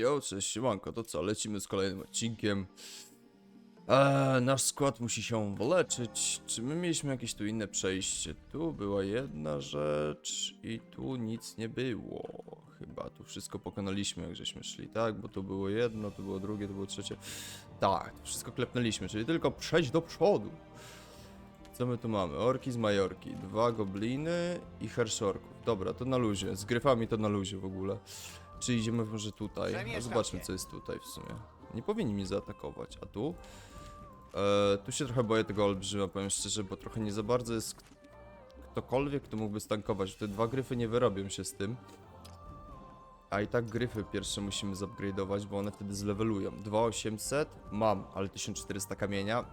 Jo, cześć, siemanko, to co, lecimy z kolejnym odcinkiem. Eee, nasz skład musi się wyleczyć. Czy my mieliśmy jakieś tu inne przejście? Tu była jedna rzecz i tu nic nie było. Chyba tu wszystko pokonaliśmy, jak żeśmy szli, tak? Bo tu było jedno, tu było drugie, tu było trzecie. Tak, wszystko klepnęliśmy, czyli tylko przejść do przodu. Co my tu mamy? Orki z Majorki, dwa gobliny i herszorków. Dobra, to na luzie. Z gryfami to na luzie w ogóle. Czy idziemy może tutaj? Przemieszczam zobaczmy, co jest tutaj w sumie. Nie powinni mnie zaatakować, a tu? E, tu się trochę boję tego olbrzyma, powiem szczerze, bo trochę nie za bardzo jest ktokolwiek, kto mógłby stankować. Te dwa gryfy nie wyrobią się z tym. A i tak gryfy pierwsze musimy zupgrade'ować, bo one wtedy zlevelują. 2800 mam, ale 1400 kamienia.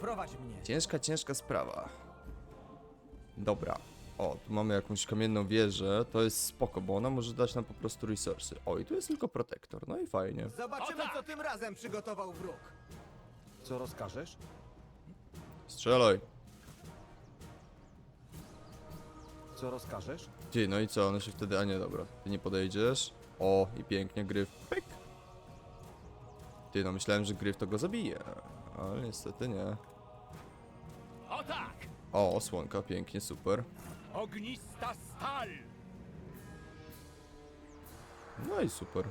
Prowadź mnie. Ciężka, ciężka sprawa. Dobra. O, tu mamy jakąś kamienną wieżę. To jest spoko, bo ona może dać nam po prostu resursy. O, i tu jest tylko protektor. No i fajnie. Zobaczymy, co tym razem przygotował wróg. Co rozkażesz? Strzelaj. Co rozkażesz? Ty, no i co? One się wtedy... A nie, dobra. Ty nie podejdziesz. O, i pięknie gryf. Pyk. Ty, no myślałem, że gryf to go zabije. Ale niestety nie. O tak! O, osłonka, pięknie, super. Ognista stal! No i super.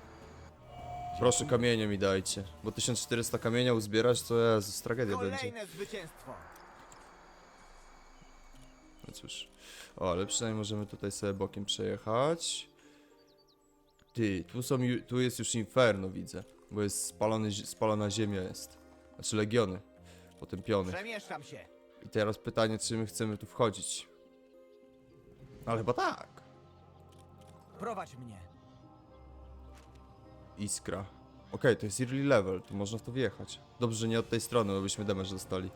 Proszę kamienie mi dajcie, bo 1400 kamienia uzbierać to Jezus, tragedia będzie. Kolejne zwycięstwo. No cóż. O, ale przynajmniej możemy tutaj sobie bokiem przejechać. Ty, tu są, ju- tu jest już inferno widzę, bo jest spalony, zi- spalona ziemia jest. Znaczy legiony, potępiony. Przemieszczam się. I teraz pytanie, czy my chcemy tu wchodzić. Ale chyba tak. Prowadź mnie. Iskra. Okej, to jest early level, tu można w to wjechać. Dobrze, że nie od tej strony, bo byśmy damage dostali.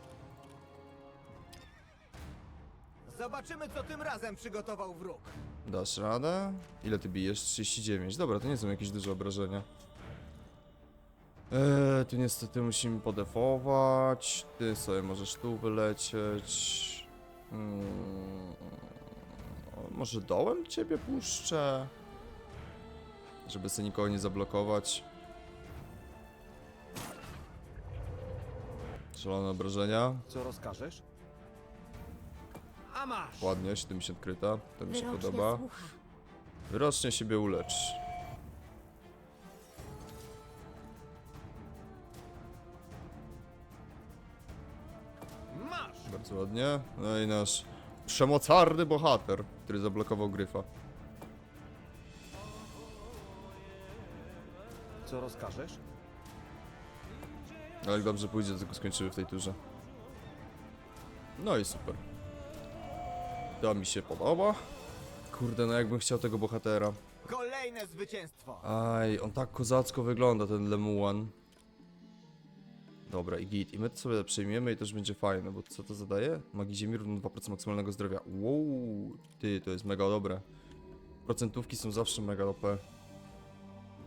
Zobaczymy, co tym razem przygotował wróg. Dasz radę? Ile ty bijesz? 39. Dobra, to nie są jakieś duże obrażenia. Eee, tu niestety musimy podefować. Ty sobie możesz tu wylecieć. Mm, może dołem ciebie puszczę? Żeby sobie nikogo nie zablokować. Szalone obrażenia. Co rozkażesz? A masz. Ładnie, 70 kryta. To mi się Wyrocznia podoba. słucha. Wyrocznie siebie ulecz. Masz. Bardzo ładnie. No i nasz przemocarny bohater, który zablokował gryfa. Co rozkażesz? Ale jak dobrze pójdzie, tylko skończymy w tej turze. No i super. To mi się podoba. Kurde, no jakbym chciał tego bohatera. Kolejne zwycięstwo. Aj, on tak kozacko wygląda, ten Lemuan. Dobra, i git. I my to sobie przejmiemy i też będzie fajne, bo co to zadaje? Magii ziemi równo 2% maksymalnego zdrowia. Wow, ty, to jest mega dobre. Procentówki są zawsze mega OP.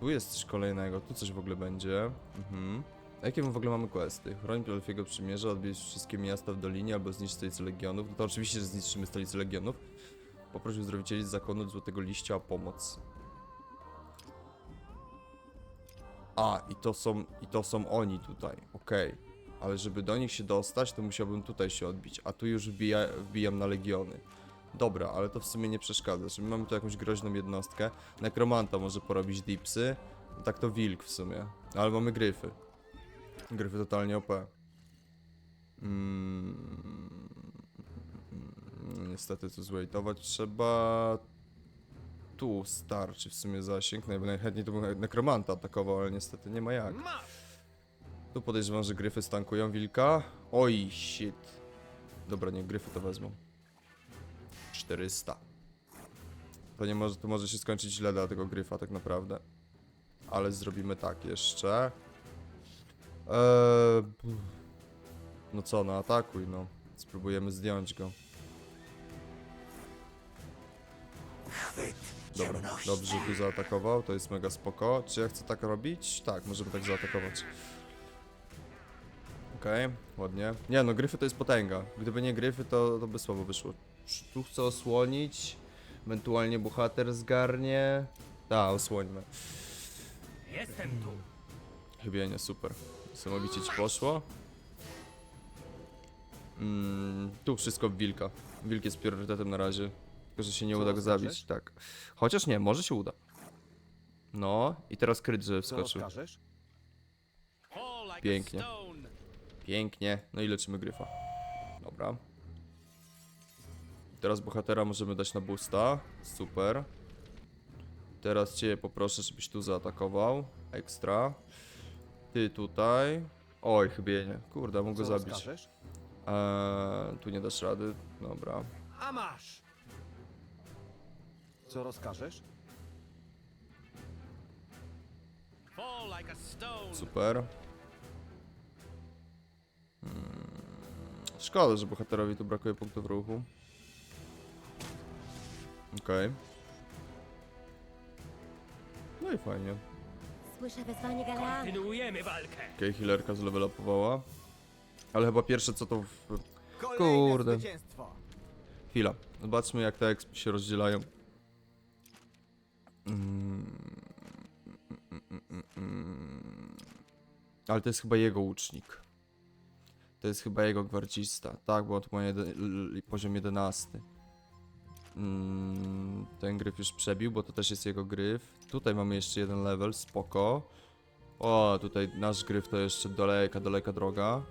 Tu jest coś kolejnego, tu coś w ogóle będzie. Mhm. A jakie w ogóle mamy questy? Chroń Elfiego Przymierza, odbierz wszystkie miasta w Dolinie albo zniszcz stolicę Legionów. No to oczywiście, że zniszczymy stolicę Legionów. Poproś uzdrowicieli z zakonu Złotego Liścia o pomoc. A, i to są, i to są oni tutaj, okej. Ale żeby do nich się dostać, to musiałbym tutaj się odbić, a tu już wbija, wbijam na legiony. Dobra, ale to w sumie nie przeszkadza, że my mamy tu jakąś groźną jednostkę. Nekromanta może porobić dipsy, tak to wilk w sumie. Ale mamy gryfy. Gryfy totalnie OP. Mm, niestety tu zwaitować trzeba tu starczy w sumie zasięg. Naj- Najchętniej to bym nekromanta atakował, ale niestety nie ma jak. Tu podejrzewam, że gryfy stankują wilka. Oj, shit. Dobra, nie, gryfy to wezmą. 400. To nie może, to może się skończyć źle dla tego gryfa tak naprawdę. Ale zrobimy tak jeszcze. Eee, no co, no atakuj, no. Spróbujemy zdjąć go. Dobra, dobrze, że tu zaatakował, to jest mega spoko. Czy ja chcę tak robić? Tak, możemy tak zaatakować. Okej, ładnie. Nie no, gryfy to jest potęga. Gdyby nie gryfy, to, to by słabo wyszło. Tu chcę osłonić. Ewentualnie bohater zgarnie. Da, osłońmy. Jestem tu. Chybienie, super. Niesamowicie ci poszło. Mm, tu wszystko w wilka. Wilk jest priorytetem na razie. Tylko, że się nie Co uda go zabić. Tak. Chociaż nie, może się uda. No, i teraz kryt, Co wskoczył. rozkażesz? Pięknie. Pięknie. No i leczymy gryfa. Dobra. Teraz bohatera możemy dać na boosta. Super. Teraz cię poproszę, żebyś tu zaatakował. Ekstra. Ty tutaj. Oj, chybienie. Kurde, mógł go Co zabić. rozkażesz? Eee, tu nie dasz rady. Dobra. A masz! Co rozkażesz? Fall like a stone. Super. Hmm. Szkoda, że bohaterowi tu brakuje punktów ruchu. Okej. No i fajnie. Słyszę wezwanie. Kontynuujemy walkę. Okej, healerka zlevelupowała. Ale chyba pierwsze co to w... Kurde. Chwila. Zobaczmy jak te expy się rozdzielają. Ale to jest chyba jego łucznik. To jest chyba jego gwardzista. Tak, bo on ma poziom 11. Mm, ten gryf już przebił, bo to też jest jego gryf. Tutaj mamy jeszcze jeden level, spoko. O, tutaj nasz gryf to jeszcze daleka, daleka droga.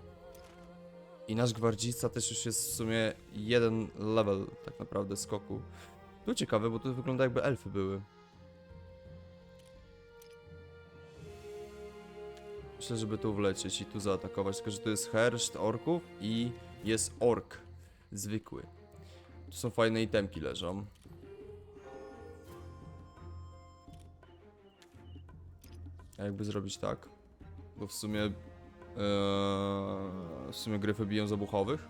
I nasz gwardzista też już jest w sumie jeden level tak naprawdę skoku. Tu ciekawe, bo tu wygląda jakby elfy były. Myślę, żeby tu wlecieć i tu zaatakować, tylko że tu jest herszt orków i jest ork zwykły. Tu są fajne itemki leżą. A jakby zrobić tak? Bo w sumie Eee, w sumie gryfy biją z obuchowych.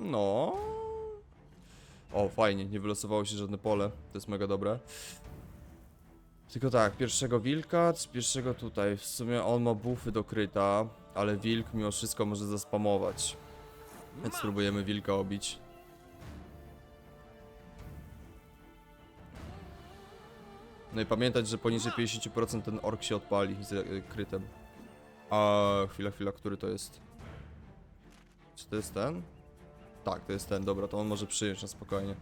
No. O, fajnie, nie wylosowało się żadne pole. To jest mega dobre. Tylko tak, pierwszego wilka, z pierwszego tutaj. W sumie on ma buffy do kryta, ale wilk mimo wszystko może zaspamować. Więc spróbujemy wilka obić. No i pamiętać, że poniżej 50% ten ork się odpali z y, krytem. A chwila, chwila, który to jest? Czy to jest ten? Tak, to jest ten, dobra, to on może przyjąć na spokojnie.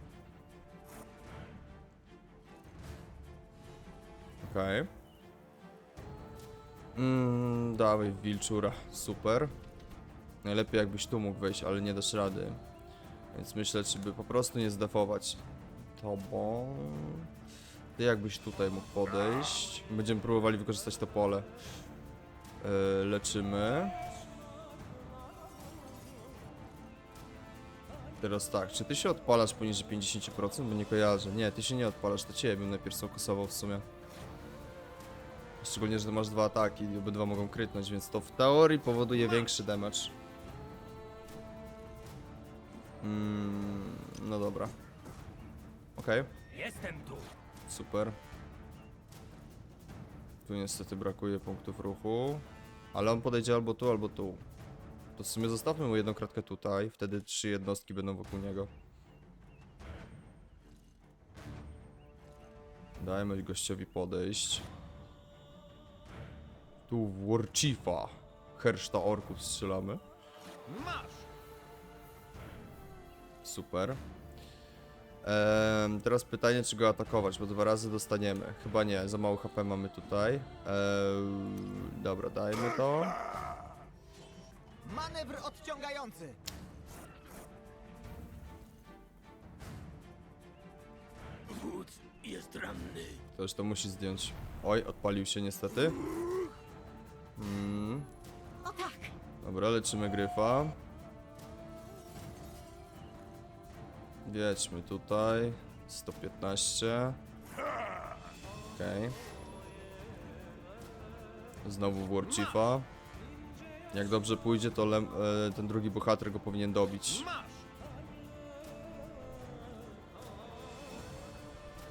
Okej. Mm, dawaj, wilczura, super. Najlepiej jakbyś tu mógł wejść, ale nie dasz rady. Więc myślę, czy by po prostu nie zdefować tobą. Ty jakbyś tutaj mógł podejść. Będziemy próbowali wykorzystać to pole. Yy, leczymy. Teraz tak, czy ty się odpalasz poniżej 50%? Bo nie kojarzę. Nie, ty się nie odpalasz, to ciebie bym najpierw sokosował w sumie. Szczególnie, że masz dwa ataki i obydwa mogą krytnąć, więc to w teorii powoduje większy damage. Mm, no dobra. Okej. Jestem tu. Super. Tu niestety brakuje punktów ruchu. Ale on podejdzie albo tu, albo tu. To w sumie zostawmy mu jedną kratkę tutaj, wtedy trzy jednostki będą wokół niego. Dajmy gościowi podejść. Tu w Warchiefa. Herszta orków strzelamy. Masz! Super. Teraz pytanie, czy go atakować, bo dwa razy dostaniemy. Chyba nie, za mało HP mamy tutaj. Dobra, dajmy to. Manewr odciągający! Wódz jest ranny. Ktoś to musi zdjąć. Oj, odpalił się niestety. Mm, O tak! dobra, leczymy gryfa. Wiedźmy tutaj. 115. Okej. Znowu w Warchiefa. Jak dobrze pójdzie, to lem, e, ten drugi bohater go powinien dobić.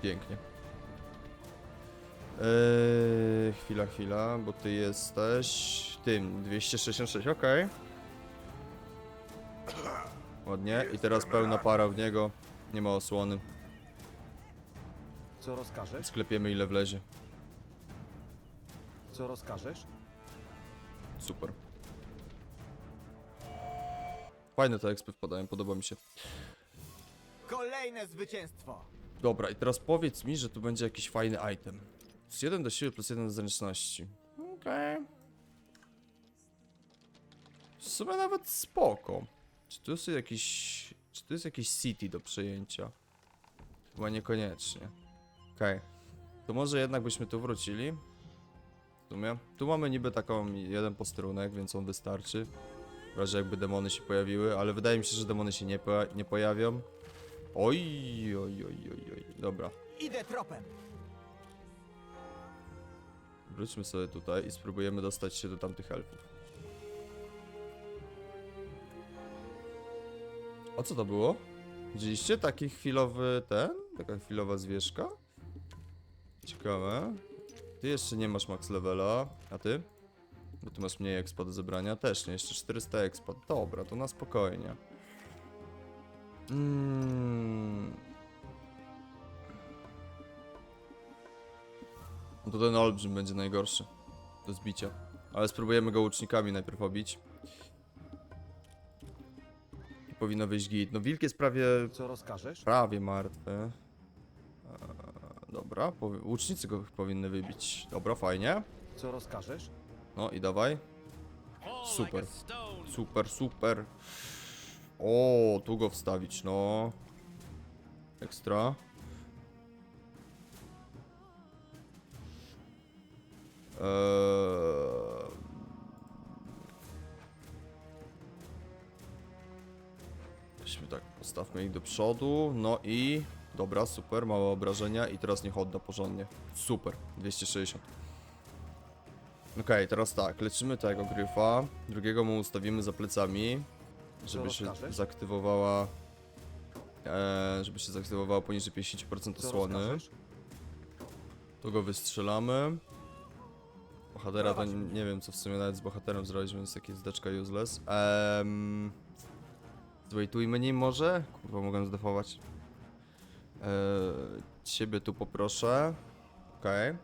Pięknie. Eee, chwila, chwila, bo ty jesteś tym 266, okej. Ładnie, i teraz pełna para w niego. Nie ma osłony. Co rozkażesz? Sklepiemy ile wlezie. Co rozkażesz? Super. Fajne te expy wpadają, podoba mi się. Kolejne zwycięstwo! Dobra, i teraz powiedz mi, że tu będzie jakiś fajny item. Z 1 do siły plus 1 do zręczności. Okej. W sumie nawet spoko. Czy tu jest jakiś... Czy tu jest jakiś city do przejęcia? Chyba niekoniecznie. Okej. To może jednak byśmy tu wrócili. W sumie. Tu mamy niby taką jeden posterunek, więc on wystarczy. W razie jakby demony się pojawiły, ale wydaje mi się, że demony się nie, po nie pojawią. Oj, oj, oj, oj, oj. Dobra. Idę tropem! Wróćmy sobie tutaj i spróbujemy dostać się do tamtych elfów. O co to było? Widzieliście taki chwilowy ten? Taka chwilowa zwierzka? Ciekawe. Ty jeszcze nie masz max levela, a ty? Bo ty masz mniej expa do zebrania. Też nie, jeszcze 400 expa. Dobra, to na spokojnie. Mm. No to ten olbrzym będzie najgorszy do zbicia. Ale spróbujemy go łucznikami najpierw obić. I powinno wyjść git. No wilk jest prawie, Co rozkażesz? prawie martwy. Eee, dobra, łucznicy go powinny wybić. Dobra, fajnie. Co rozkażesz? No i dawaj. Super. Super, super. O, tu go wstawić, no. Ekstra. Eee... Tak, postawmy ich do przodu, no i... Dobra, super, małe obrażenia i teraz niech odda porządnie. Super, 260. Okej, teraz tak, leczymy tego gryfa, drugiego mu ustawimy za plecami, żeby się rozkażesz? zaktywowała... E, żeby się zaktywowała poniżej 50% Co osłony. rozkażesz? Tu go wystrzelamy. Bohatera to nie, nie wiem co w sumie nawet z bohaterem zrobić, więc takie zdeczka useless. Ehm... Zwejtujmy nim może? Kurwa, mogę zdefować. Eee, ciebie tu poproszę. Okej.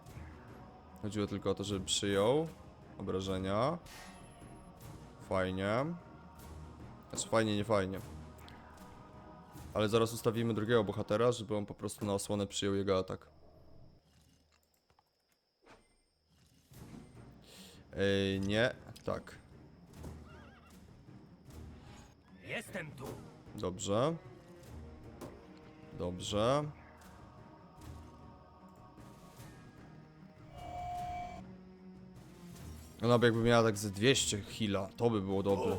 Chodziło tylko o to, żeby przyjął obrażenia. Fajnie. Znaczy fajnie, nie fajnie. Ale zaraz ustawimy drugiego bohatera, żeby on po prostu na osłonę przyjął jego atak. Ej, nie, tak. Jestem tu. Dobrze. Dobrze. By jakby miała tak ze 200 heala, to by było dobre.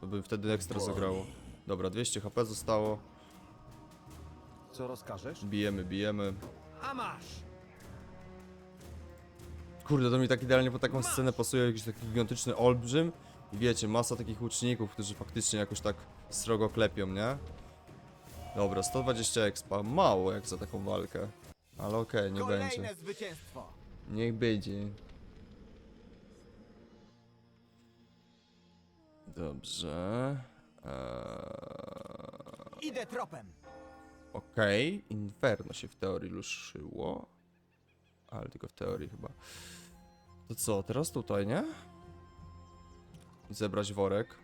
To by wtedy ekstra zagrało. Dobra, 200 HP zostało. Co rozkażesz? Bijemy, bijemy. A masz. Kurde, to mi tak idealnie po taką scenę pasuje jakiś taki gigantyczny olbrzym. I wiecie, masa takich łuczników, którzy faktycznie jakoś tak srogo klepią, nie? Dobra, 120 expa, mało jak za taką walkę. Ale okej, nie Kolejne będzie. zwycięstwo! Niech będzie. Dobrze. Eee, Idę tropem! Okej, Inferno się w teorii ruszyło. Ale tylko w teorii chyba. To co, teraz tutaj, nie? Zebrać worek.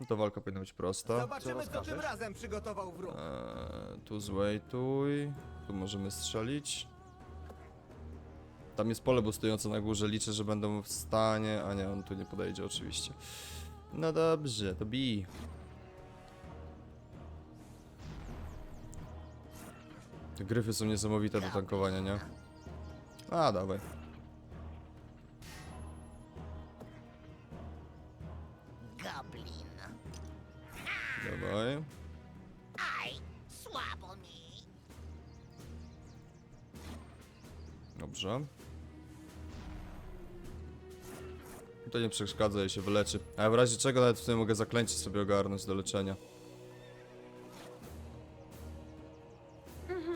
No to walka powinna być prosta. Zobaczymy, co, tym razem przygotował wróg. Eee, tu zwejtuj. Tu możemy strzelić. Tam jest pole boostujące na górze. Liczę, że będą w stanie. A nie, on tu nie podejdzie oczywiście. No dobrze, to bij. Te gryfy są niesamowite do tankowania, nie? A, dawaj. Goblin. Dawaj. Dobrze. To nie przeszkadza, jej się wyleczy. A w razie czego nawet tutaj mogę zaklęcie sobie ogarnąć do leczenia.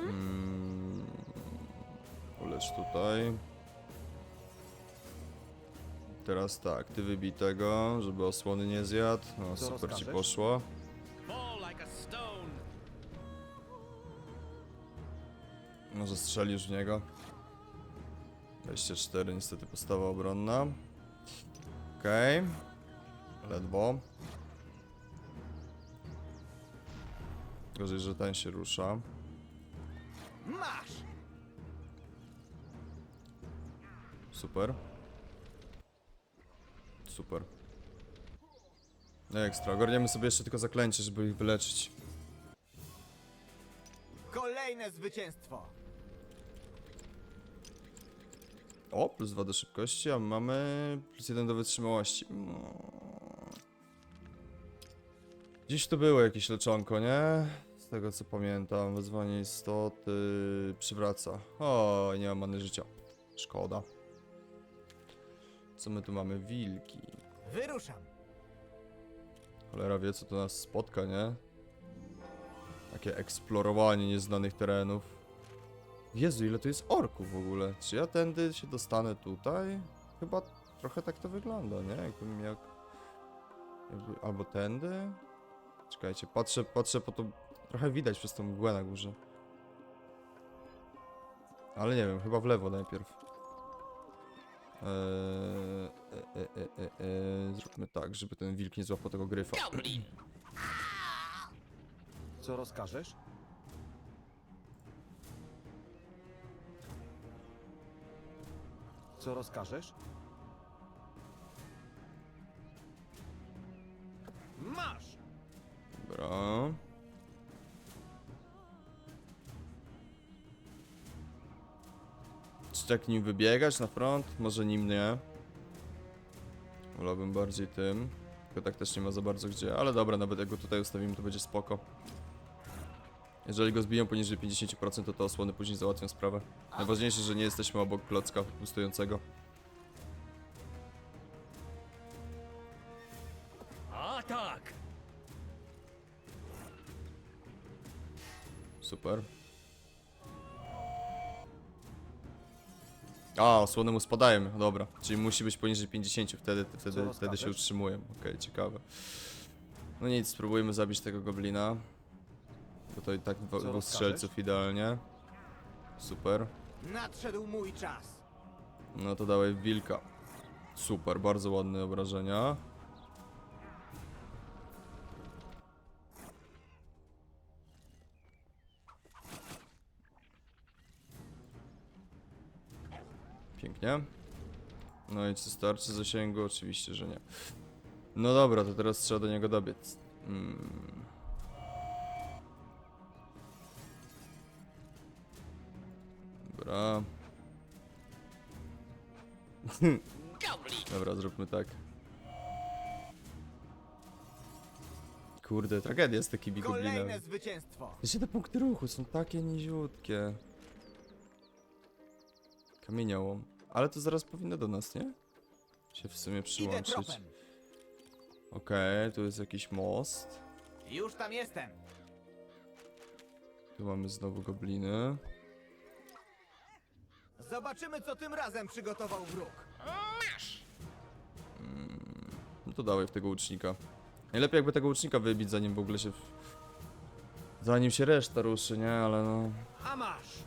Mm. Ulecz tutaj. Teraz tak, ty wybij tego, żeby osłony nie zjadł. No super ci rozkażesz? Może strzelisz w niego. 24, niestety postawa obronna. Okej. Ledwo. Gorzej, że ten się rusza. Masz! Super. Super. No ekstra. Ogarniemy sobie jeszcze tylko zaklęcie, żeby ich wyleczyć. Kolejne zwycięstwo! O, plus 2 do szybkości, a mamy plus 1 do wytrzymałości. Gdzieś tu było jakieś leczonko, nie? Z tego co pamiętam, wezwanie istoty przywraca. O, nie mam many życia. Szkoda. Co my tu mamy? Wilki. Wyruszam! Cholera wie, co tu nas spotka, nie? Takie eksplorowanie nieznanych terenów. Jezu, ile tu jest orków w ogóle? Czy ja tędy się dostanę tutaj? Chyba trochę tak to wygląda, nie? Jakbym miał... Jakby... Albo tędy? Czekajcie, patrzę, patrzę po to... Trochę widać przez tą mgłę na górze. Ale nie wiem, chyba w lewo najpierw. Eee, e, e, e, e, e, zróbmy tak, żeby ten wilk nie złapał tego gryfa. Co rozkażesz? Co rozkażesz? Masz! Dobra. Czy tak nim wybiegać na front? Może nim nie. Wolałbym bardziej tym. Tylko tak też nie ma za bardzo gdzie. Ale dobra, nawet jak go tutaj ustawimy, to będzie spoko. Jeżeli go zbiją poniżej 50%, to te osłony później załatwią sprawę. Najważniejsze, że nie jesteśmy obok klocka pustującego. Atak! Super. A, osłony mu spadają, dobra. Czyli musi być poniżej 50, wtedy, wtedy, wtedy się utrzymują. Okej, ciekawe. No nic, spróbujmy zabić tego goblina. I tak dwo- dwóch rozkażesz? strzelców idealnie. Super. Nadszedł mój czas! No to dawaj wilka. Super, bardzo ładne obrażenia. Pięknie. No i czy starczy zasięgu? Oczywiście, że nie. No dobra, to teraz trzeba do niego dobiec. Mm. Dobra. Dobra, zróbmy tak. Kurde, tragedia z takimi Kolejne goblinami. zwycięstwo! Jeszcze te punkty ruchu są takie niziutkie. Kamieniołom. Ale to zaraz powinno do nas, nie? Się w sumie Idę przyłączyć. tropem! Okej, tu jest jakiś most. Już tam jestem! Tu mamy znowu gobliny. Zobaczymy, co tym razem przygotował wróg! No to dawaj w tego łucznika. Najlepiej jakby tego łucznika wybić, zanim w ogóle się... Zanim się reszta ruszy, nie? Ale no... A masz!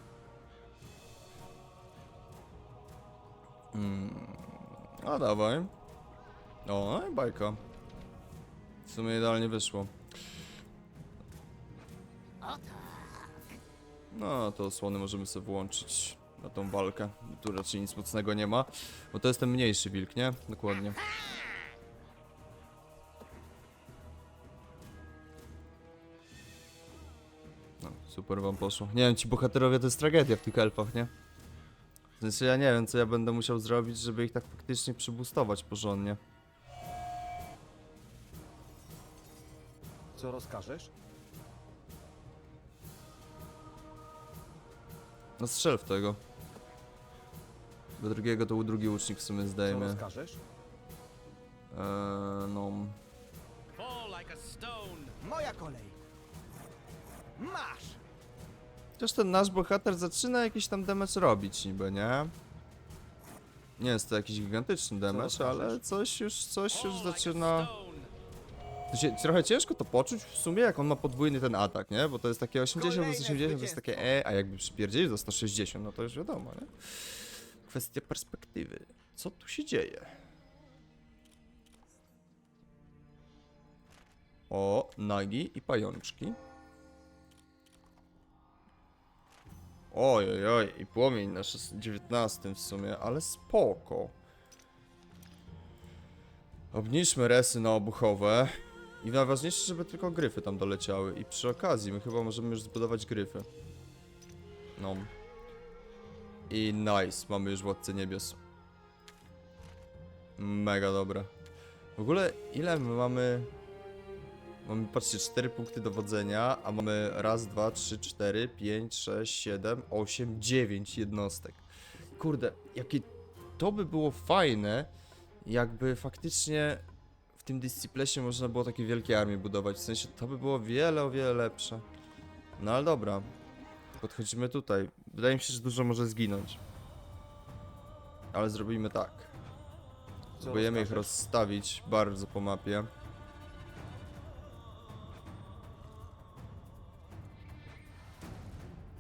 Mm. A dawaj. O, no i bajka. W sumie idealnie wyszło. Tak! No, to osłony możemy sobie włączyć na tą walkę. Tu raczej nic mocnego nie ma. Bo to jest ten mniejszy wilk, nie? Dokładnie. No, super wam poszło. Nie wiem, ci bohaterowie to jest tragedia w tych elfach, nie? W sensie ja nie wiem, co ja będę musiał zrobić, żeby ich tak faktycznie przybustować porządnie. Co rozkażesz? No strzel w tego. Do drugiego to był drugi łucznik w sumie Co zdejmie. rozkażesz? Eee, no... Fall like a stone! Moja kolej! Masz! Chociaż ten nasz bohater zaczyna jakiś tam damage robić niby, nie? Nie jest to jakiś gigantyczny damage, rozkażesz? ale coś już, coś już Fall like a zaczyna... stone! To się, trochę ciężko to poczuć w sumie, jak on ma podwójny ten atak, nie? Bo to jest takie 80 plus Kolejne 80, to jest takie e, a jakby przypierdzieli za 160, no to już wiadomo, nie? Kwestia perspektywy. Co tu się dzieje? O, nagi i pajączki. Oj, oj, oj, i płomień na szes- 19 w sumie, ale spoko. Obniżmy resy na obuchowe. I najważniejsze, żeby tylko gryfy tam doleciały. I przy okazji, my chyba możemy już zbudować gryfy. No. I nice, mamy już Władcę Niebios. Mega dobra. W ogóle, ile my mamy... Mamy, patrzcie, 4 punkty dowodzenia, a mamy raz, dwa, trzy, cztery, pięć, sześć, siedem, osiem, dziewięć jednostek. Kurde, jakie to by było fajne, jakby faktycznie w tym dyscyplesie można było takie wielkie armie budować. W sensie to by było wiele, o wiele lepsze. No ale dobra. Podchodzimy tutaj. Wydaje mi się, że dużo może zginąć. Ale zrobimy tak. Spróbujemy ich rozstawić bardzo po mapie.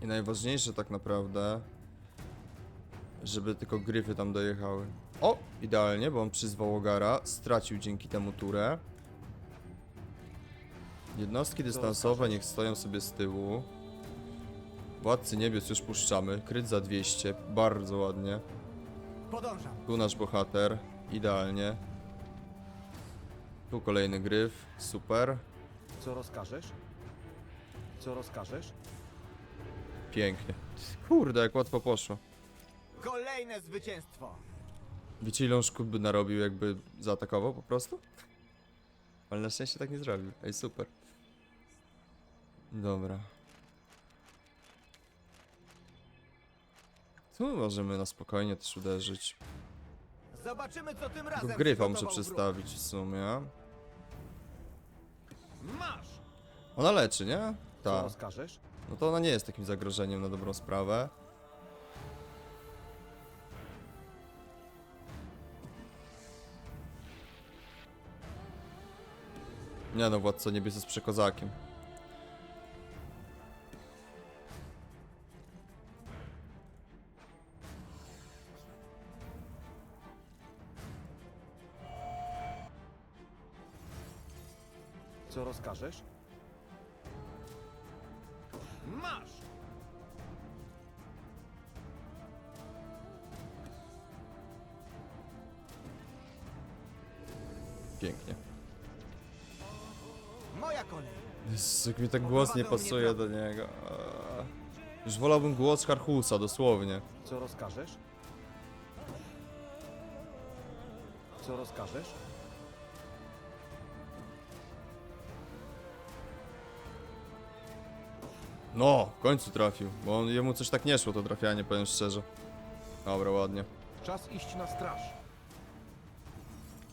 I najważniejsze tak naprawdę, żeby tylko gryfy tam dojechały. O! Idealnie, bo on przyzwał Ogara, stracił dzięki temu turę. Jednostki dystansowe niech stoją sobie z tyłu. Władcy Niebios już puszczamy, kryt za 200, bardzo ładnie. Podążam. Tu nasz bohater, idealnie. Tu kolejny gryf, super, Co rozkażesz? Co rozkażesz? pięknie. Kurde, jak łatwo poszło. Kolejne zwycięstwo. Wiecie ile on szkód by narobił, jakby zaatakował po prostu? Ale na szczęście tak nie zrobił. Ej, super. Dobra. Tu możemy na spokojnie też uderzyć. Zobaczymy, co tym Tylko razem gryfa muszę przygotował przestawić w sumie. Masz! Ona leczy, nie? Co Tak. rozkażesz? No to ona nie jest takim zagrożeniem na dobrą sprawę. Nie no, Władca Niebios jest przekozakiem. Rozkażesz? Masz! Pięknie. Moja kolej. Jak mi tak głos nie pasuje do niego. Eee. Już wolałbym głos Harhusa, dosłownie. Co rozkażesz? Co rozkażesz? No, w końcu trafił, bo on, jemu coś tak nie szło to trafianie, powiem szczerze. Dobra, ładnie. Czas iść na straż.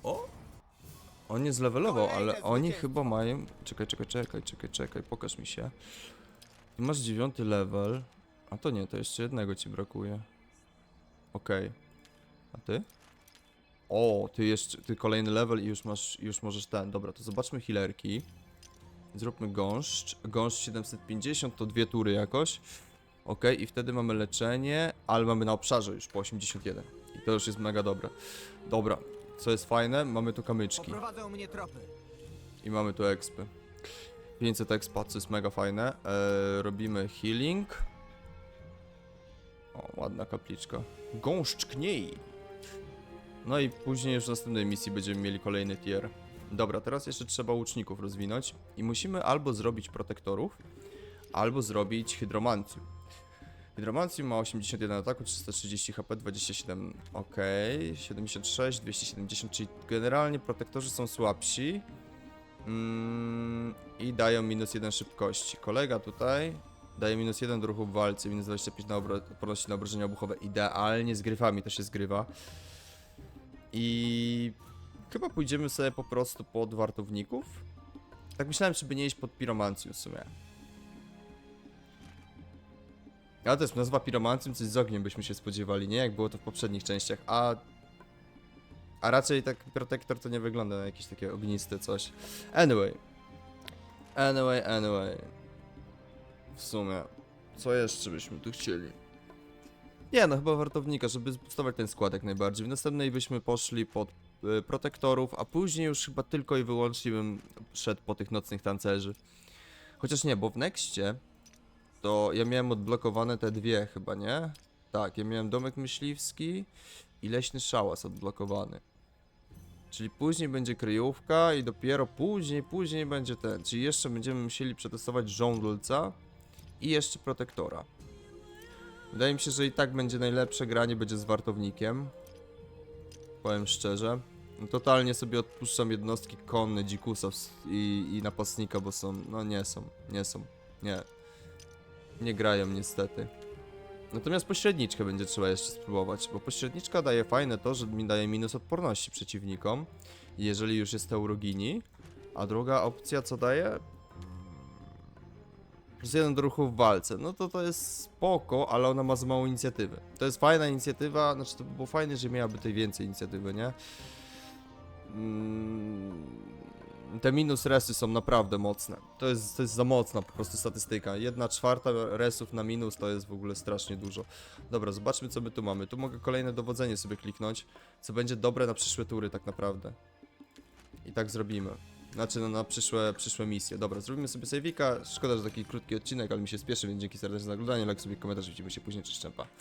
O! On nie zlevelował, Kolejne ale oni chyba mają... Czekaj, czekaj, czekaj, czekaj, czekaj, pokaż mi się. Ty masz dziewiąty level. A to nie, to jeszcze jednego ci brakuje. Okej. A ty? O, ty jeszcze, ty kolejny level i już masz, już możesz ten. Dobra, to zobaczmy healerki. Zróbmy gąszcz. Gąszcz 750 to dwie tury jakoś. Okej, i wtedy mamy leczenie, ale mamy na obszarze już po 81. I to już jest mega dobre. Dobra, co jest fajne, mamy tu kamyczki Poprowadzą mnie tropy. i mamy tu expy. 500 expa, co jest mega fajne. Eee, robimy healing. O, ładna kapliczka. Gąszcz kniej. No i później już w następnej misji będziemy mieli kolejny tier. Dobra, teraz jeszcze trzeba łuczników rozwinąć i musimy albo zrobić protektorów, albo zrobić hydromancję. Hydromancjum ma 81 ataku, 330 HP, 27 ok, 76, 270, czyli generalnie protektorzy są słabsi. Mm, I dają minus 1 szybkości. Kolega tutaj daje minus 1 do ruchu w walce, minus 25 na odporności na obrażenia obuchowe. Idealnie z gryfami też się zgrywa. I chyba pójdziemy sobie po prostu pod wartowników. Tak myślałem, żeby nie iść pod piromancją w sumie. Ale to jest nazwa piromancją, coś z ogniem byśmy się spodziewali, nie? Jak było to w poprzednich częściach, a... A raczej tak protektor to nie wygląda na jakieś takie ogniste coś. Anyway. Anyway, anyway. W sumie. Co jeszcze byśmy tu chcieli? Nie, no chyba wartownika, żeby zbustować ten skład jak najbardziej. W następnej byśmy poszli pod protektorów, a później już chyba tylko i wyłącznie bym szedł po tych nocnych tancerzy. Chociaż nie, bo w Nexcie to ja miałem odblokowane te dwie chyba, nie? Tak, ja miałem domek myśliwski i leśny szałas odblokowany. Czyli później będzie kryjówka i dopiero później, później będzie ten. Czyli jeszcze będziemy musieli przetestować żądlca i jeszcze protektora. Wydaje mi się, że i tak będzie najlepsze granie będzie z wartownikiem. Powiem szczerze. Totalnie sobie odpuszczam jednostki konne, dzikusa i, i napastnika, bo są, no nie są, nie są, nie. Nie grają niestety. Natomiast pośredniczkę będzie trzeba jeszcze spróbować, bo pośredniczka daje fajne to, że mi daje minus odporności przeciwnikom, jeżeli już jest Eurogini. A druga opcja co daje? Plus jeden do ruchu w walce. No to to jest spoko, ale ona ma za małą inicjatywę. To jest fajna inicjatywa, znaczy to by było fajne, że miałaby tej więcej inicjatywy, nie? Mm, te minus resy są naprawdę mocne. To jest, to jest za mocna po prostu statystyka. Jedna czwarta resów na minus to jest w ogóle strasznie dużo. Dobra, zobaczmy co my tu mamy. Tu mogę kolejne dowodzenie sobie kliknąć, co będzie dobre na przyszłe tury tak naprawdę. I tak zrobimy. Znaczy no, na przyszłe, przyszłe misje. Dobra, zrobimy sobie save'ika. Szkoda, że taki krótki odcinek, ale mi się spieszy, więc dzięki serdecznie za oglądanie. Like sobie komentarz, widzimy się później. Cześć, szczępa.